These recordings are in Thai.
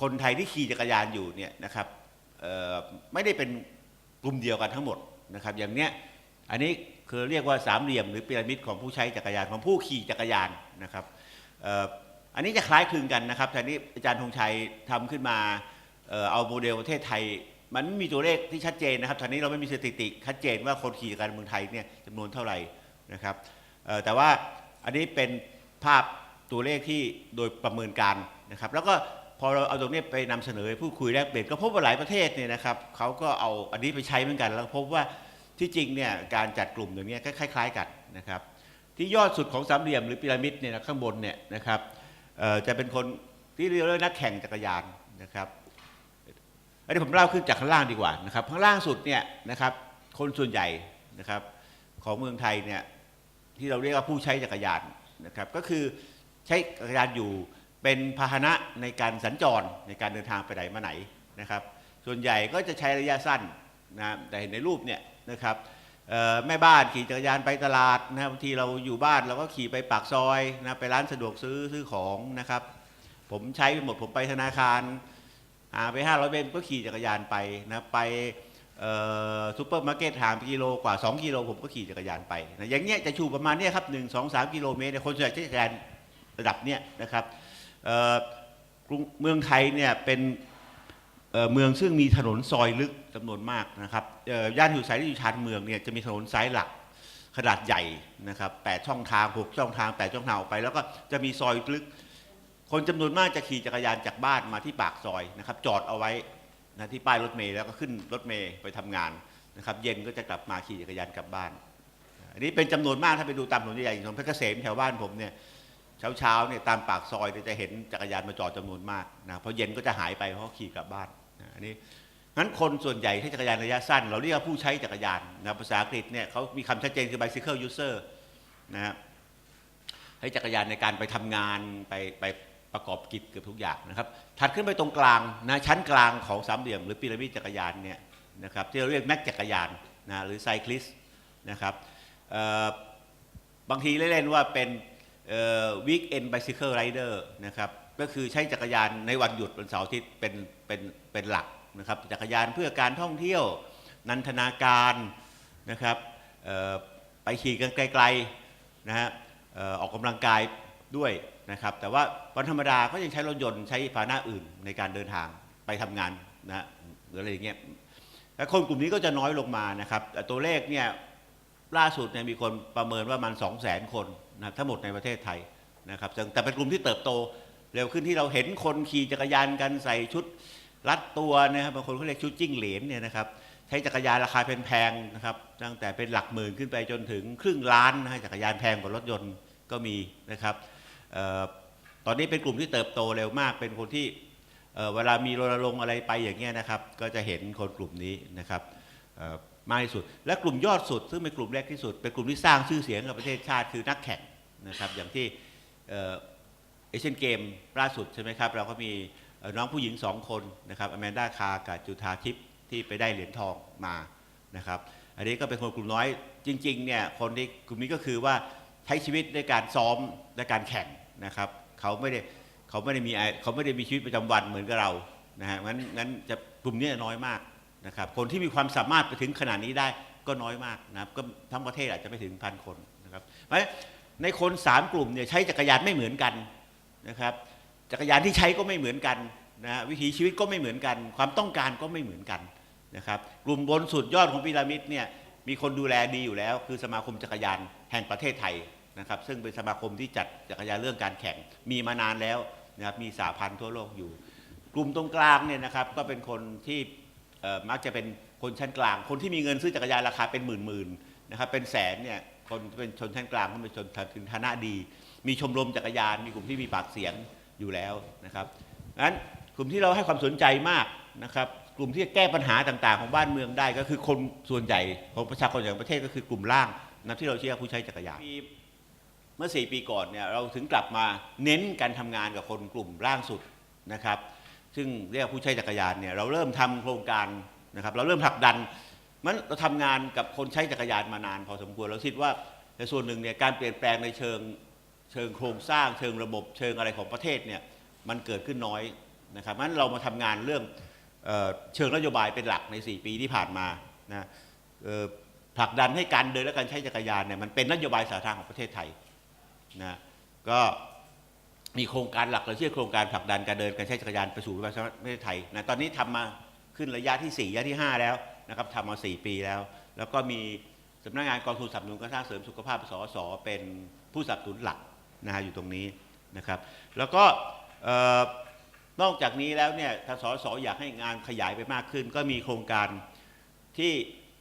คนไทยที่ขี่จักรยานอยู่เนี่ยนะครับไม่ได้เป็นกลุ่มเดียวกันทั้งหมดนะครับ อย่างเนี้ยอันนี้คือเรียกว่าสามเหลี่ยมหรือพีระมิดของผู้ใช้จักรยานของผู้ขี่จักรยานนะครับอันนี้จะคล้ายคลึงกันนะครับทีนี้อาจารย์ธงชัยทำขึ้นมาเอาโมเดลประเทศไทย มันไม่มีตัวเลขที่ชัดเจนนะครับทีนี้เราไม่มีสถิติชัดเจนว่าคนขี่จักรยานเมืองไทยเนี่ยจำนวนเท่าไหร่นะครับแต่ว่าอันนี้เป็นภาพตัวเลขที่โดยประเมินการนะครับ แล้วก็ พอเราเอาตรงนี้ไปนำเสนอไปพูดคุยแลกเปลี่ยนก็พบว่าหลายประเทศเนี่ยนะครับเขาก็เอาอันนี้ไปใช้เหมือนกัน แล้วพบว่าที่จริงเนี่ยการจัดกลุ่มอย่างนี้ก็คล้าย ๆ กันนะครับที่ยอดสุดของสามเหลี่ยมหรือพีระมิดเนี่ยข้างบนเนี่ยนะครับจะเป็นคนที่เรียกว่านักแข่งจักรยานนะครับอันนี้ผมเล่าขึ้นจากข้างล่างดีกว่านะครับข้างล่างสุดเนี่ยนะครับคนส่วนใหญ่นะครับของเมืองไทยเนี่ยที่เราเรียกว่าผู้ใช้จักรยานนะครับก็คือใช้จักรยานอยู่ เป็นพาหนะในการสัญจรในการเดินทางไปไหนมาไหนนะครับ ส่วนใหญ่ก็จะใช้ระยะสั้นนะแต่เห็นในรูปเนี่ยนะครับแม่บ้านขี่จักรยานไปตลาดนะบางทีเราอยู่บ้านเราก็ขี่ไปปากซอยนะไปร้านสะดวกซื้อซื้อของนะครับ ผมใช้ไปหมดผมไปธนาคารหาไป500เมตรก็ขี่จักรยานไปนะไปซูเปอร์มาร์เก็ตห่างกิโลกว่า 2 กิโลผมก็ขี่จักรยานไปนะอย่างเงี้ยจะชูประมาณเนี้ยครับ1 2 3กิโลเมตรคนส่วนใหญ่ใช้จักรยานระดับเนี้ยนะครับ เมืองไทยเนี่ยเป็นเมืองซึ่งมีถนนซอยลึกจำนวนมากนะครับย่านอยู่สายที่อยู่ชานเมืองเนี่ยจะมีถนนสายหลักขนาดใหญ่นะครับแปดช่องทางหกช่องทางแปดช่องทางออกไป แล้วก็จะมีซอยลึก คนจำนวนมากจะขี่จักรยานจากบ้านมาที่ปากซอยนะครับ จอดเอาไว้นะที่ป้ายรถเมล์แล้วก็ขึ้นรถเมล์ไปทำงานนะครับ เย็นก็จะกลับมาขี่จักรยานกลับบ้าน อันนี้เป็นจำนวนมากถ้าไปดูตามถนนใหญ่ๆองถนนเพชรเกษมแถวบ้านผมเนี่ย เช้าๆเนี่ยตามปากซอยเนี่ยจะเห็นจักรยานมาจอดจำนวนมากนะเพราะเย็นก็จะหายไปเพราะขี่กลับบ้านนะอันนี้งั้นคนส่วนใหญ่ใช้จักรยานระยะสั้น เราเรียกว่าผู้ใช้จักรยานนะภาษาอังกฤษเนี่ยเขามีคำชัดเจนคือ bicycle user นะครับให้จักรยานในการไปทำงานไปไปประกอบกิจเกือบทุกอย่างนะครับถัดขึ้นไปตรงกลางนะชั้นกลางของสามเหลี่ยม หรือพีระมิดจักรยานเนี่ยนะครับที่เราเรียกนักจักรยานนะหรือไซคลิสนะครับบางทีเล่นๆว่าเป็น วีคเอนไบซิเคิลไรเดอร์นะครับก็คือใช้จักรยานในวันหยุดวันเสาร์อาทิตย์เป็นเป็นเป็นหลักนะครับจักรยานเพื่อการท่องเที่ยวนันทนาการนะครับไปขี่กันไกลๆนะฮะออออกกำลังกายด้วยนะครับแต่ว่าวันธรรมดาก็ยังใช้รถยนต์ใช้พาหนะอื่นในการเดินทางไปทำงานนะฮะหรืออะไรอย่างเงี้ยแล้วคนกลุ่มนี้ก็จะน้อยลงมานะครับแต่ตัวเลขเนี่ยล่าสุดเนี่ยมีคนประเมินว่ามัน2 0 0 0 0 0 คน นะทั้งหมดในประเทศไทยนะครับแต่เป็นกลุ่มที่เติบโต เร็วขึ้นที่เราเห็นคนขี่จักรยานกันใส่ชุดรัดตัวนะครับบางคนเขาเรียกชุดจิ้งเหลนเนี่ยนะครับใช้จักรยานราคาแพงๆนะครับตั้งแต่เป็นหลักหมื่นขึ้นไปจนถึงครึ่งล้านนะฮะจักรยานแพงกว่ารถยนต์ก็มีนะครับออตอนนี้เป็นกลุ่มที่เติบโตเร็วมาก เป็นคนที่เวลามีรณรงค์อะไรไปอย่างเงี้ยนะครับก็จะเห็นคนกลุ่มนี้นะครับมากที่สุด และกลุ่มยอดสุด ซึ่งเป็นกลุ่มแรกที่สุด เป็นกลุ่มที่สร้างชื่อเสียงกับประเทศชาติคือนักแข่ง นะครับอย่างที่เอเชียนเกมล่าสุดใช่ไหมครับเราก็มีน้องผู้หญิงสองคนนะครับอแมนดาคากับจุธาทิพย์ที่ไปได้เหรียญทองมานะครับอันนี้ก็เป็นคนกลุ่มน้อยจริงๆเนี่ยคนที่กลุ่มนี้ก็คือว่าใช้ชีวิตในการซ้อมและการแข่งนะครับเขาไม่ได้เขาไม่ได้มีเขาไม่ได้มีชีวิตประจำวันเหมือนกับเรานะฮะงั้นงั้นจะกลุ่มนี้น้อยมากนะครับคนที่มีความสามารถไปถึงขนาดนี้ได้ก็น้อยมากนะครับก็ทั้งประเทศอาจจะไม่ถึงพันคนนะครับเพราะ ในคนสามกลุ่มเนี่ยใช้จักรยานไม่เหมือนกันนะครับ จักรยานที่ใช้ก็ไม่เหมือนกันนะวิถีชีวิตก็ไม่เหมือนกัน ความต้องการก็ไม่เหมือนกันนะครับ กลุ่มบนสุดยอดของพีระมิดเนี่ยมีคนดูแลดีอยู่แล้ว คือสมาคมจักรยานแห่งประเทศไทยนะครับ ซึ่งเป็นสมาคมที่จัดจักรยานเรื่องการแข่งมีมานานแล้วนะครับมีสาพันธ์ทั่วโลกอยู่ กลุ่มตรงกลางเนี่ยนะครับก็เป็นคนที่มักจะเป็นคนชั้นกลาง คนที่มีเงินซื้อจักรยานราคาเป็นหมื่นๆนะครับเป็นแสนเนี่ย คนเป็นชนชั้นกลางก็เป็นชนถึงฐานะดี มีชมรมจักรยาน มีกลุ่มที่มีปากเสียงอยู่แล้วนะครับงั้นกลุ่มที่เราให้ความสนใจมากนะครับ กลุ่มที่จะแก้ปัญหาต่างๆ ของบ้านเมืองได้ ก็คือคนส่วนใหญ่ของประชากรอย่างประเทศก็คือกลุ่มล่างนะที่เราเชื่อผู้ใช้จักรยานเมื่อ 4 ปีก่อนเนี่ยเราถึงกลับมาเน้นการทำงานกับคนกลุ่มล่างสุดนะครับ ซึ่งเรียกว่าผู้ใช้จักรยานเนี่ยเราเริ่มทำโครงการนะครับ เราเริ่มผลักดัน มันเราทำงานกับคนใช้จักรยานมานานพอสมควรเราคิดว่าในส่วนหนึ่งเนี่ยการเปลี่ยนแปลงในเชิงเชิงโครงสร้าง เชิงระบบเชิงอะไรของประเทศเนี่ยมันเกิดขึ้นน้อยนะครับงั้นเรามาทำงานเรื่องเออเชิงนโยบายเป็นหลักใน 4 ปีที่ผ่านมานะผลักดันให้การเดินและการใช้จักรยานเนี่ยมันเป็นนโยบายสาธารณะของประเทศไทยนะก็มีโครงการหลักเราชื่อโครงการผลักดันการเดินการใช้จักรยานไปสู่ประเทศไทยนะตอนนี้ทำมาขึ้นระยะที่ 4 ระยะที่ 5 แล้วนะครับทำมา 4 ปีแล้ว แล้วก็มีสำนักงานกองทุนสนับสนุนการสร้างเสริมสุขภาพสสเป็นผู้สนับสนุนหลักนะฮะอยู่ตรงนี้นะครับ แล้วก็นอกจากนี้แล้วเนี่ยทางสสอยากให้งานขยายไปมากขึ้น ก็มีโครงการที่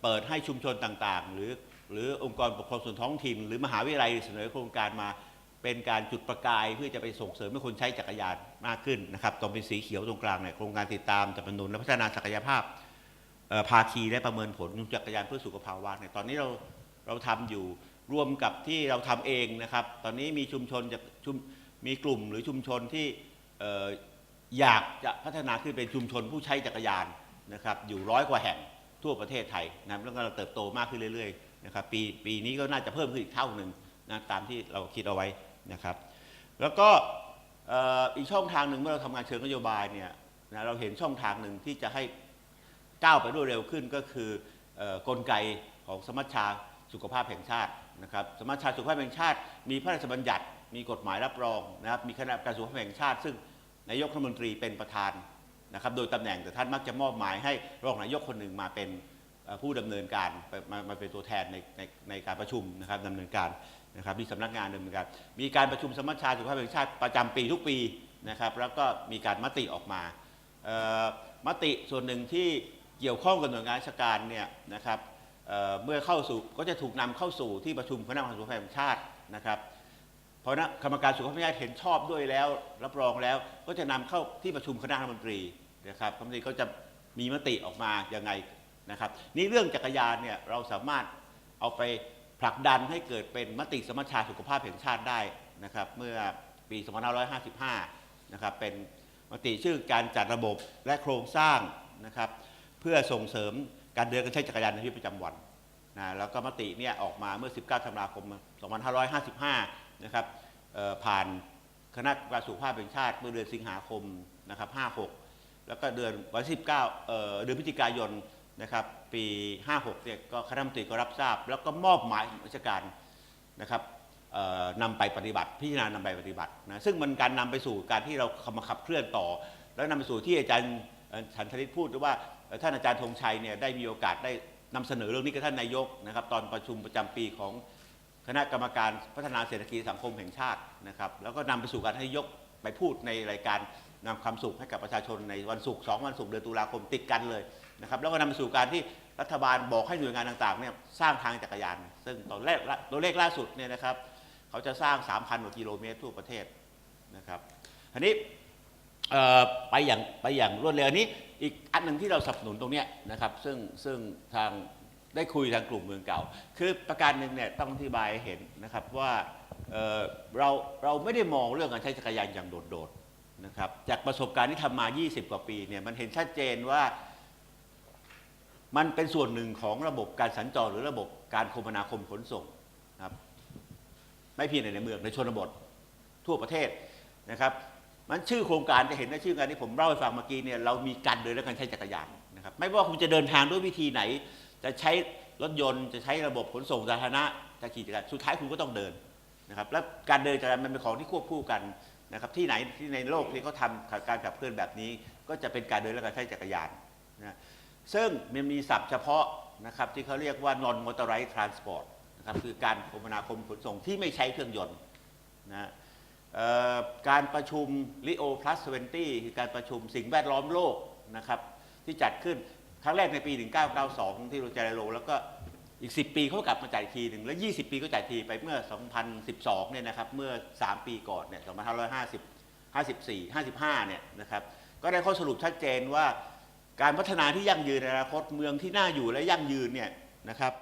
เปิดให้ชุมชนต่างๆ หรือหรือองค์กรปกครองส่วนท้องถิ่น หรือมหาวิทยาลัยเสนอโครงการมาเป็นการจุดประกายเพื่อจะไปส่งเสริมให้คนใช้จักรยานมากขึ้นนะครับตรงเป็นสีเขียวตรงกลางเนี่ยโครงการติดตามจับหนุนและพัฒนาศักยภาพ ภาคีและประเมินผลจักรยานเพื่อสุขภาวะเนี่ยตอนนี้เราเราทำอยู่รวมกับที่เราทำเองนะครับ ตอนนี้มีชุมชนจากชุมมีกลุ่มหรือชุมชนที่อ่อยากจะพัฒนาขึ้นเป็นชุมชนผู้ใช้จักรยานนะครับ อยู่ร้อยกว่าแห่งทั่วประเทศไทยนะแล้วก็เราเติบโตมากขึ้นเรื่อยๆนะครับ ปีปีนี้ก็น่าจะเพิ่มขึ้นอีกเท่าหนึ่งนะตามที่เราคิดเอาไว้นะครับ แล้วก็อีกช่องทางหนึ่งเมื่อเราทำงานเชิงนโยบายเนี่ยนะเราเห็นช่องทางหนึ่งที่จะให้ ก้าวไปรวดเร็วขึ้นก็คือออกลไกของสมัชชาสุขภาพแห่งชาตินะครับสมัชชาสุขภาพแห่งชาติ มีพระราชบัญญัติ มีกฎหมายรับรองนะครับมีคณะกรรมการสุขภาพแห่งชาติ ซึ่งนายกรัฐมนตรีเป็นประธานนะครับโดยตำแหน่งแต่ท่านมักจะมอบหมายให้รองนายกคนหนึ่งมาเป็นผู้ดำเนินการมามาเป็นตัวแทนในในในการประชุมนะครับดำเนินการนะครับมีสำนักงานดำเนินการมีการประชุมสมัชชาสุขภาพแห่งชาติประจำปีทุกปีนะครับแล้วก็มีการมติออกมามติส่วนหนึ่งที่ เกี่ยวข้องกับหน่วยงานราชการเนี่ยนะครับเเมื่อเข้าสู่ก็จะถูกนำเข้าสู่ที่ประชุมคณะกรรมการสุขภาพแห่งชาตินะครับเพราะนะกรรมการสุขภาพแห่งชาติเห็นชอบด้วยแล้ว รับรองแล้วก็จะนำเข้าที่ประชุมคณะรัฐมนตรีนะครับรัฐมนตรีก็จะมีมติออกมาอยังไงนะครับนี่เรื่องจักรยานเนี่ยเราสามารถเอาไปผลักดันให้เกิดเป็นมติสมัชชาสุขภาพแห่งชาติได้นะครับเมื่อปี 2555 นะครับเป็นมติชื่อการจัดระบบและโครงสร้างนะครับ เพื่อส่งเสริมการเดินการใช้จักรยานในชีวิตประจำวันนะแล้วก็มติเนี่ยออกมาเมื่อ 19ธันวาคม 2555 นะครับผ่านคณะกรรมการสุขภาพแห่งชาติเมื่อเดือนสิงหาคมนะครับ 56 แล้วก็เดือนวันที่19เอ่อเดือนพฤศจิกายนนะครับปี 56 เนี่ยก็คณะมนตรีก็รับทราบ แล้วก็มอบหมายราชการนะครับนำไปปฏิบัติพิจารณานำไปปฏิบัตินะซึ่งมันการนำไปสู่การที่เรามาขับเคลื่อนต่อ แล้วนำไปสู่ที่อาจารย์ฉันทริตพูดว่า ท่านอาจารย์ธงชัยเนี่ยได้มีโอกาสได้นำเสนอเรื่องนี้กับท่านนายกนะครับ ตอนประชุมประจำปีของคณะกรรมการพัฒนาเศรษฐกิจสังคมแห่งชาตินะครับ แล้วก็นำไปสู่การให้นายกไปพูดในรายการนำความสุขให้กับประชาชนในวันศุกร์สองวันศุกร์เดือนตุลาคมติดกันเลยนะครับแล้วก็นำไปสู่การที่รัฐบาลบอกให้หน่วยงานต่างๆเนี่ยสร้างทางจักรยาน ซึ่งตอนแรกตัวเลขล่าสุดเนี่ยนะครับเขาจะสร้าง 3,000กว่ากิโลเมตรทั่วประเทศนะครับอันนี้ไปอย่างไปอย่างรวดเร็วอันนี้ อีกอันหนึ่งที่เราสนับสนุนตรงเนี้ยนะครับซึ่งซึ่งทางได้คุยทางกลุ่มเมืองเก่า คือประการหนึ่งเนี่ยต้องอธิบายให้เห็นนะครับว่าเอ่อเราเราไม่ได้มองเรื่องการใช้จักรยานอย่างโดดๆนะครับจากประสบการณ์ที่ทำมา 20 กว่าปีเนี่ยมันเห็นชัดเจนว่า มันเป็นส่วนหนึ่งของระบบการสัญจรหรือระบบการคมนาคมขนส่งนะครับไม่เพียงแต่ในเมืองในชนบททั่วประเทศนะครับ มันชื่อโครงการจะเห็นในชื่องานที่ผมเล่าให้ฟังเมื่อกี้เนี่ยเรามีการเดินและการใช้จักรยานนะครับไม่ว่าคุณจะเดินทางด้วยวิธีไหน จะใช้รถยนต์จะใช้ระบบขนส่งสาธารณะจะขี่จักรยานสุดท้ายคุณก็ต้องเดินนะครับและการเดินจักรยานมันเป็นของที่ควบคู่กันนะครับที่ไหนที่ในโลกที่เขาทำการขับเคลื่อนแบบนี้ ก็จะเป็นการเดินและการใช้จักรยานนะซึ่งมันมีศัพท์เฉพาะนะครับที่เขาเรียกว่า non motorized transport นะครับคือการคมนาคมขนส่งที่ไม่ใช้เครื่องยนต์นะเอ่อ การประชุม Rio Plus 20 คือการประชุมสิ่งแวดล้อมโลกนะครับที่จัดขึ้นครั้งแรกในปี 1992 ที่โรเจอร์โรแล้วก็อีก 10 ปีเขากลับมาจัดทีหนึ่งแล้ว 20 ปีก็จัดทีไปเมื่อ 2012 เนี่ยนะครับเมื่อ 3 ปีก่อนเนี่ย2550 54 55 เนี่ยนะครับก็ได้ข้อสรุปชัดเจนว่าการพัฒนาที่ยั่งยืนในอนาคตเมืองที่น่าอยู่และยั่งยืนเนี่ยนะครับ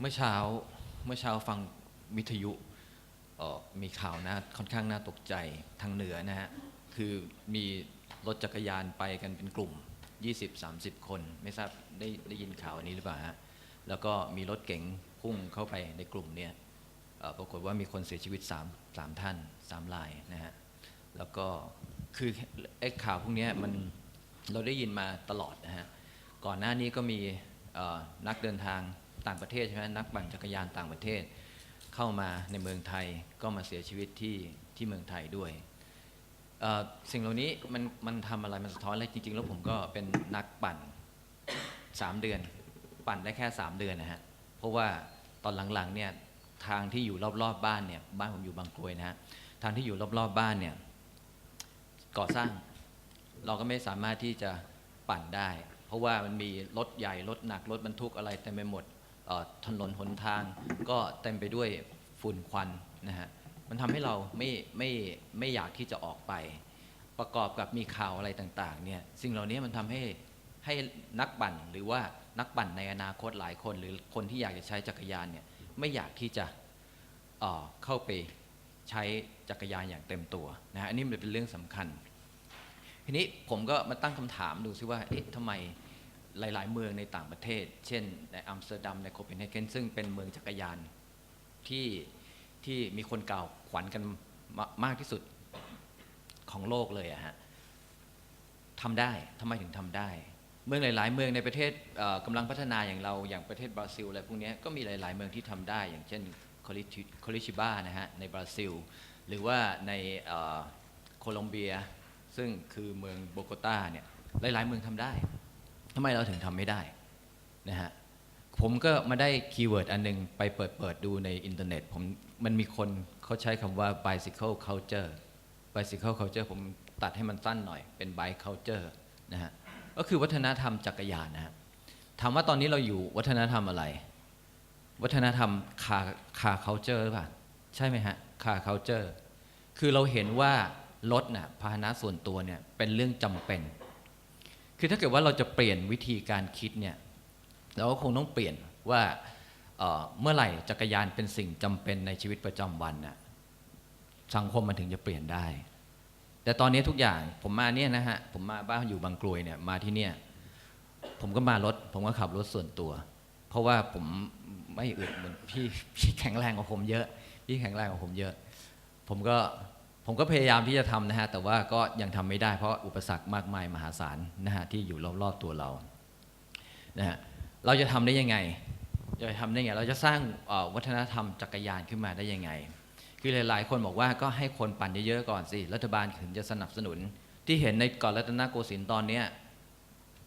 เมื่อเช้าเมื่อเช้าฟังวิทยุมีข่าวนะค่อนข้างน่าตกใจทางเหนือนะฮะคือมีรถจักรยานไปกันเป็นกลุ่ม 20-30 คน ไม่ทราบได้ได้ยินข่าวนี้หรือเปล่าฮะแล้วก็มีรถเก๋งพุ่งเข้าไปในกลุ่มเนี่ยปรากฏว่ามีคนเสียชีวิต3 3ท่าน3รายนะฮะแล้วก็คือไอ้ข่าวพวกนี้มันเราได้ยินมาตลอดนะฮะก่อนหน้านี้ก็มีนักเดินทาง ต่างประเทศใช่ไหมนักปั่นจักรยานต่างประเทศ เข้ามาในเมืองไทยก็มาเสียชีวิตที่ที่เมืองไทยด้วยสิ่งเหล่านี้มันมันทำอะไรมันสะท้อนอะไรจริงๆ แล้วผมก็เป็นนักปั่น 3 เดือน ปั่นได้แค่ 3 เดือนนะฮะเพราะว่าตอนหลังๆเนี่ยทางที่อยู่รอบๆบ้านเนี่ยบ้านผมอยู่บางกรวยนะฮะทางที่อยู่รอบๆบ้านเนี่ยก่อสร้างเราก็ไม่สามารถที่จะปั่นได้ เพราะว่ามันมีรถใหญ่รถหนักรถบรรทุกอะไรเต็มไปหมด ถนนหนทาง ก็เต็มไปด้วยฝุ่นควันนะฮะมันทำให้เราไม่ไม่ไม่อยากที่จะออกไป ประกอบกับมีข่าวอะไรต่างๆเนี่ยสิ่งเหล่านี้มันทำให้ให้นักปั่นหรือว่านักปั่นในอนาคตหลายคน หรือคนที่อยากจะใช้จักรยานเนี่ยไม่อยากที่จะเเข้าไปใช้จักรยานอย่างเต็มตัวนะฮะอันนี้มันเป็นเรื่องสำคัญ ทีนี้ผมก็มาตั้งคำถามดูซิว่าเอ๊ะทำไม หลาย ๆ เมืองในต่างประเทศ เช่น ในอัมสเตอร์ดัมในโคเปนเฮเกนซึ่งเป็นเมืองจักรยานที่ที่มีคนกล่าวขวัญกันมามากที่สุดของโลกเลยอะฮะทำได้ทำไมถึงทำได้ เมืองหลาย ๆ เมืองในประเทศเอ่อกำลังพัฒนาอย่างเราอย่างประเทศบราซิลอะไรพวกนี้ก็มีหลาย ๆ เมืองที่ทำได้ อย่างเช่นโคลิชิบ้านะฮะในบราซิล หรือว่าในโคลอมเบีย ซึ่งคือเมืองโบโกตาเนี่ยหลาย ๆ เมืองทำได้ ทำไมเราถึงทำไม่ได้นะฮะผมก็มาได้คีย์เวิร์ดอันหนึง ไปเปิดเปิดดูในอินเทอร์เน็ตผมมันมีคนเขาใช้คำว่า bicycle culture bicycle culture ผมตัดให้มันสั้นหน่อยเป็น bike culture นะฮะก็คือวัฒนธรรมจักรยานนะฮะถามว่าตอนนี้เราอยู่วัฒนธรรมอะไร วัฒนธรรมคาคา culture หรือเปล่าใช่ไหมฮะคา culture คือเราเห็นว่ารถน่ะพาหนะส่วนตัวเนี่ยเป็นเรื่องจำเป็น คือถ้าเกิดว่าเราจะเปลี่ยนวิธีการคิดเนี่ยเราก็คงต้องเปลี่ยนว่าเเมื่อไหร่จักรยานเป็นสิ่งจำเป็นในชีวิตประจำวันน่ะสังคมมันถึงจะเปลี่ยนได้ แต่ตอนนี้ทุกอย่างผมมาเนี่ยนะฮะผมมาบ้านอยู่บางกรวยเนี่ยมาที่เนี่ยผมก็มารถ ผมก็ขับรถส่วนตัว เพราะว่าผมไม่อึดเหมือนพี่พี่แข็งแรงกว่าผมเยอะ พี่แข็งแรงกว่าผมเยอะ ผมก็ ผมก็พยายามที่จะทำนะฮะ แต่ว่าก็ยังทำไม่ได้เพราะอุปสรรคมากมายมหาศาลนะฮะที่อยู่รอบๆตัวเรานะฮะเราจะทำได้ยังไงจะทำได้ยังไง เราจะสร้างวัฒนธรรมจักรยานขึ้นมาได้ยังไง คือหลายๆ คนบอกว่าก็ให้คนปั่นเยอะๆก่อนสิ รัฐบาลถึงจะสนับสนุน ที่เห็นในก่อนรัตนโกสินทร์ตอนเนี้ย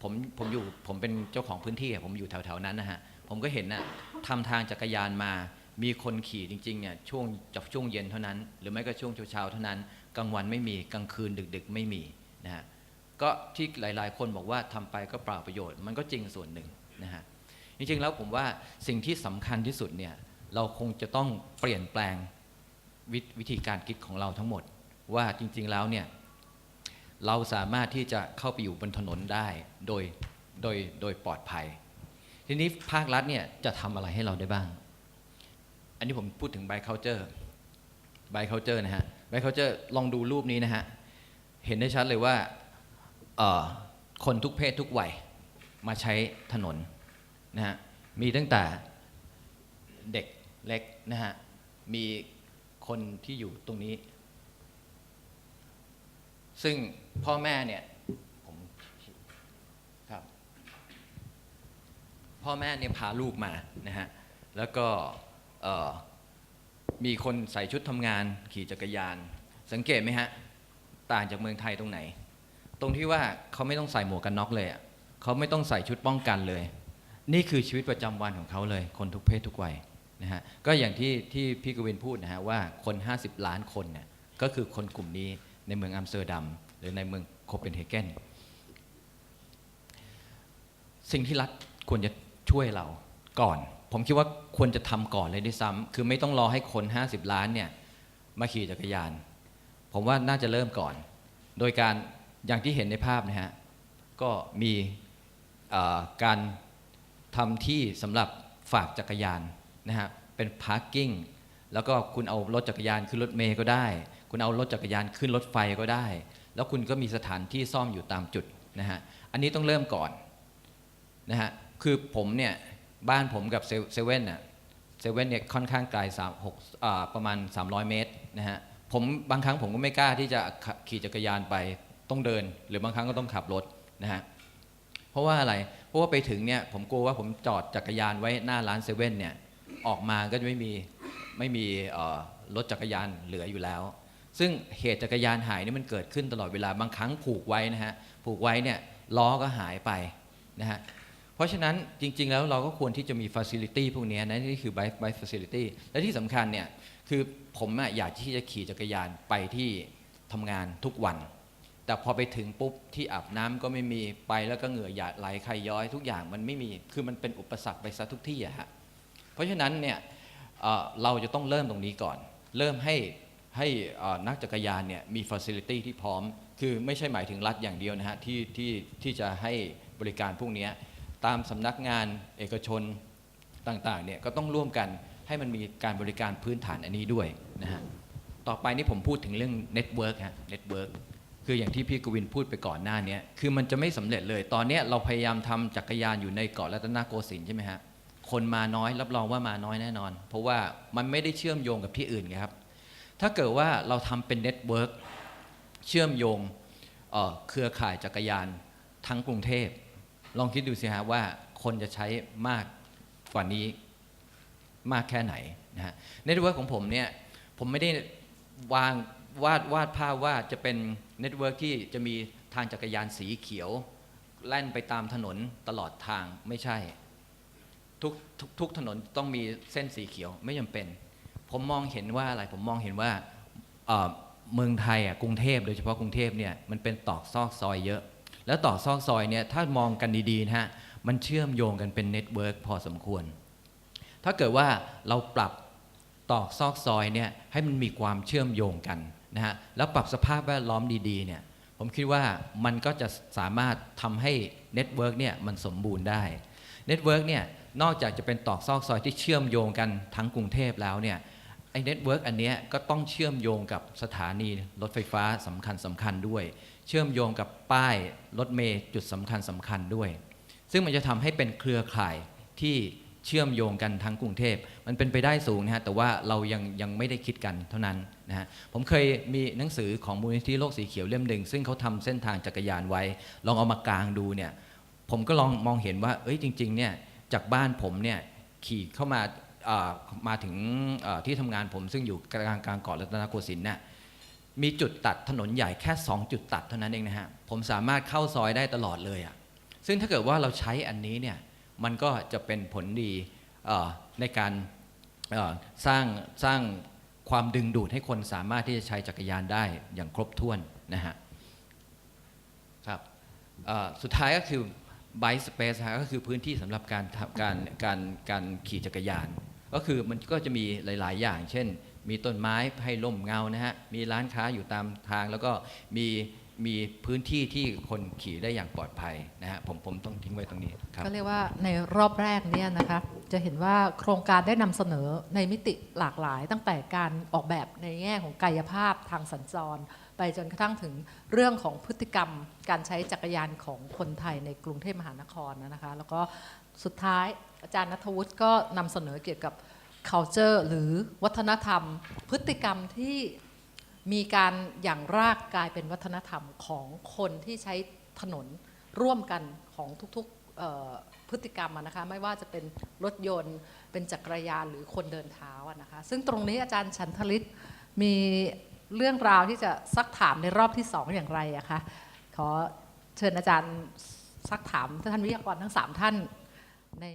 ผมผมอยู่ผมเป็นเจ้าของพื้นที่ผมอยู่แถวๆนั้นนะฮะ ผมก็เห็นน่ะทำทางจักรยานมา มีคนขี่จริงๆเนี่ยช่วงจากช่วงเย็นเท่านั้น หรือไม่ก็ช่วงเช้าๆเท่านั้น กลางวันไม่มีกลางคืนดึก ๆ ไม่มีนะฮะก็ที่หลายๆ คนบอกว่าทำไปก็เปล่าประโยชน์ มันก็จริงส่วนหนึ่งนะฮะจริงๆแล้วผมว่าสิ่งที่สำคัญที่สุดเนี่ยเราคงจะต้องเปลี่ยนแปลงววิธีการคิดของเราทั้งหมด ว่าจริงๆแล้วเนี่ยเราสามารถที่จะเข้าไปอยู่บนถนนได้โดยโดยโดยปลอดภัย ทีนี้ภาครัฐเนี่ยจะทำอะไรให้เราได้บ้าง อันนี้ผมพูดถึงไบ c u เจอร์ไบ c u เจอร์นะฮะไบ c u เจอร์ลองดูรูปนี้นะฮะ เห็นได้ชัดเลยว่าคนทุกเพศทุกวัยมาใช้ถนนนะฮะ มีตั้งแต่เด็กเล็กนะฮะ มีคนที่อยู่ตรงนี้ ซึ่งพ่อแม่เนี่ยผมครับ พ่อแม่เนี่ยพาลูกมานะฮะ แล้วก็ มีคนใส่ชุดทำงานขี่จักรยาน สังเกตไหมฮะ ต่างจากเมืองไทยตรงไหน ตรงที่ว่าเขาไม่ต้องใส่หมวกกันน็อกเลยอะเขาไม่ต้องใส่ชุดป้องกันเลย นี่คือชีวิตประจำวันของเขาเลย คนทุกเพศทุกวัยนะฮะก็อย่างที่ที่พี่กวินพูดนะฮะว่าคน 50 ล้านคนเนี่ยก็คือคนกลุ่มนี้ในเมืองอัมสเตอร์ดัมหรือในเมืองโคเปนเฮเกนสิ่งที่รัฐควรจะช่วยเราก่อน ผมคิดว่าควรจะทำก่อนเลยด้วยซ้ำคือไม่ต้องรอให้คน 50 ล้านเนี่ยมาขี่จักรยาน ผมว่าน่าจะเริ่มก่อน โดยการอย่างที่เห็นในภาพนะฮะ ก็มีการทำที่สำหรับฝากจักรยานนะฮะ เป็นพาร์กิ้งแล้วก็คุณเอารถจักรยานขึ้นรถเมย์ก็ได้ คุณเอารถจักรยานขึ้นรถไฟก็ได้ แล้วคุณก็มีสถานที่ซ่อมอยู่ตามจุดนะฮะ อันนี้ต้องเริ่มก่อนนะฮะ คือผมเนี่ย บ้านผมกับเซเว่นน่ะเซเว่นเนี่ยค่อนข้างไกลสามหกอ่าประมาณ 300 เมตรนะฮะผมบางครั้งผมก็ไม่กล้าที่จะขี่จักรยานไปต้องเดิน หรือบางครั้งก็ต้องขับรถนะฮะเพราะว่าอะไร เพราะว่าไปถึงเนี่ยผมกลัวว่าผมจอดจักรยานไว้หน้าร้านเซเว่นเนี่ยออกมาก็จะไม่มีไม่มีรถจักรยานเหลืออยู่แล้ว ซึ่งเหตุจักรยานหายนี่มันเกิดขึ้นตลอดเวลาบางครั้งผูกไว้นะฮะผูกไว้เนี่ยล้อก็หายไปนะฮะ เพราะฉะนั้นจริง ๆ แล้วเราก็ควรที่จะมีฟ a ซิลิตี้พวกนี้นะนี่คือ bike bike facility และที่สำคัญเนี่ยคือผมอยากที่จะขี่จักรยานไปที่ทำงานทุกวัน แต่พอไปถึงปุ๊บที่อาบน้ำก็ไม่มีไปแล้วก็เหงื่อหยาดไหลไขย้อยทุกอย่างมันไม่มีคือมันเป็นอุปสรรคไปซะทุกที่อะฮะเพราะฉะนั้นเนี่ยเราจะต้องเริ่มตรงนี้ก่อน เริ่มให้ให้นักจักรยานเนี่ยมีฟ a ซิลิตี้ที่พร้อม คือไม่ใช่หมายถึงรัฐอย่างเดียวนะฮะที่ที่ที่จะให้บริการพวกนี้ ตามสำนักงานเอกชนต่างๆเนี่ยก็ต้องร่วมกันให้มันมีการบริการพื้นฐานอันนี้ด้วยนะฮะต่อไปนี่ผมพูดถึงเรื่องเน็ตเวิร์กฮะเน็ตเวิร์กคืออย่างที่พี่กวินพูดไปก่อนหน้านี้คือมันจะไม่สำเร็จเลย ตอนนี้เราพยายามทำจักรยานอยู่ในเกาะรัตนโกสินทร์ใช่ไหมฮะคนมาน้อยรับรองว่ามาน้อยแน่นอน เพราะว่ามันไม่ได้เชื่อมโยงกับที่อื่นครับ ถ้าเกิดว่าเราทำเป็นเน็ตเวิร์กเชื่อมโยงเครือข่ายจักรยานทั้งกรุงเทพ ลองคิดดูสิฮะว่าคนจะใช้มากกว่านี้มากแค่ไหนนะฮะเน็ตเวิร์กของผมเนี่ยผมไม่ได้วางวาดวาดภาพว่าจะเป็นเน็ตเวิร์กที่จะมีทางจักรยานสีเขียว แล่นไปตามถนนตลอดทางไม่ใช่ ทุกทุกทุกถนนต้องมีเส้นสีเขียวไม่จำเป็น ผมมองเห็นว่าอะไรผมมองเห็นว่าเอ่อเมืองไทยอะกรุงเทพโดยเฉพาะกรุงเทพเนี่ยมันเป็นตอกซอกซอยเยอะ แล้วตอกซอกซอยเนี่ยถ้ามองกันดีๆนะฮะมันเชื่อมโยงกันเป็นเน็ตเวิร์กพอสมควร ถ้าเกิดว่าเราปรับตอกซอกซอยเนี่ยให้มันมีความเชื่อมโยงกันนะฮะแล้วปรับสภาพแวดล้อมดีๆเนี่ยผมคิดว่ามันก็จะสามารถทำให้เน็ตเวิร์กเนี่ยมันสมบูรณ์ได้เน็ตเวิร์กเนี่ยนอกจากจะเป็นตอกซอกซอยที่เชื่อมโยงกันทั้งกรุงเทพแล้วเนี่ยไอ้เน็ตเวิร์กอันเนี้ยก็ต้องเชื่อมโยงกับสถานีรถไฟฟ้าสำคัญสำคัญด้วย เชื่อมโยงกับป้ายรถเมล์จุดสำคัญสำคัญด้วย ซึ่งมันจะทำให้เป็นเครือข่ายที่เชื่อมโยงกันทั้งกรุงเทพ มันเป็นไปได้สูงนะฮะแต่ว่าเรายังยังไม่ได้คิดกันเท่านั้นนะฮะผมเคยมีหนังสือของมูลนิธิโลกสีเขียวเล่มหนึ่งซึ่งเขาทำเส้นทางจักรยานไว้ ลองเอามากางดูเนี่ยผมก็ลองมองเห็นว่าเอ้ยจริงๆเนี่ยจากบ้านผมเนี่ยขี่เข้ามาเอ่อมาถึงที่ทำงานผมซึ่งอยู่กลางกลางเกาะรัตนโกสินทร์น่ะ มีจุดตัดถนนใหญ่แค่ 2 จุดตัดเท่านั้นเองนะฮะ ผมสามารถเข้าซอยได้ตลอดเลยอะ่ะ ซึ่งถ้าเกิดว่าเราใช้อันนี้เนี่ย มันก็จะเป็นผลดีในการสร้างสร้างความดึงดูดให้คนสามารถที่จะใช้จักรยานได้อย่างครบถ้วนนะฮะ ครับสุดท้ายก็คือ bike space ฮะก็คือพื้นที่สำหรับการการการการขี่จักรยาน ก็คือมันก็จะมีหลาย ๆ อย่าง เช่น มีต้นไม้ให้ร่มเงานะฮะ มีร้านค้าอยู่ตามทาง แล้วก็มีมีพื้นที่ที่คนขี่ได้อย่างปลอดภัยนะฮะผมผมต้องทิ้งไว้ตรงนี้ครับก็เรียกว่าในรอบแรกเนี่ยนะคะจะเห็นว่าโครงการได้นำเสนอในมิติหลากหลาย ตั้งแต่การออกแบบในแง่ของกายภาพทางสัญจร ไปจนกระทั่งถึงเรื่องของพฤติกรรม การใช้จักรยานของคนไทยในกรุงเทพมหานครนะคะ แล้วก็สุดท้ายอาจารย์นัทวุฒิก็นำเสนอเกี่ยวกับ culture หรือวัฒนธรรม พฤติกรรมที่มีการอย่างรากกลายเป็นวัฒนธรรมของคนที่ใช้ถนนร่วมกันของทุกๆพฤติกรรมนะคะไม่ว่าจะเป็นรถยนต์ เป็นจักรยานหรือคนเดินเท้านะคะซึ่งตรงนี้อาจารย์ชันทลิตมีเรื่องราวที่จะซักถามในรอบที่สองอย่างไรอะคะขอเชิญอาจารย์ซักถามท่านวิทยากรทั้งสามท่านใน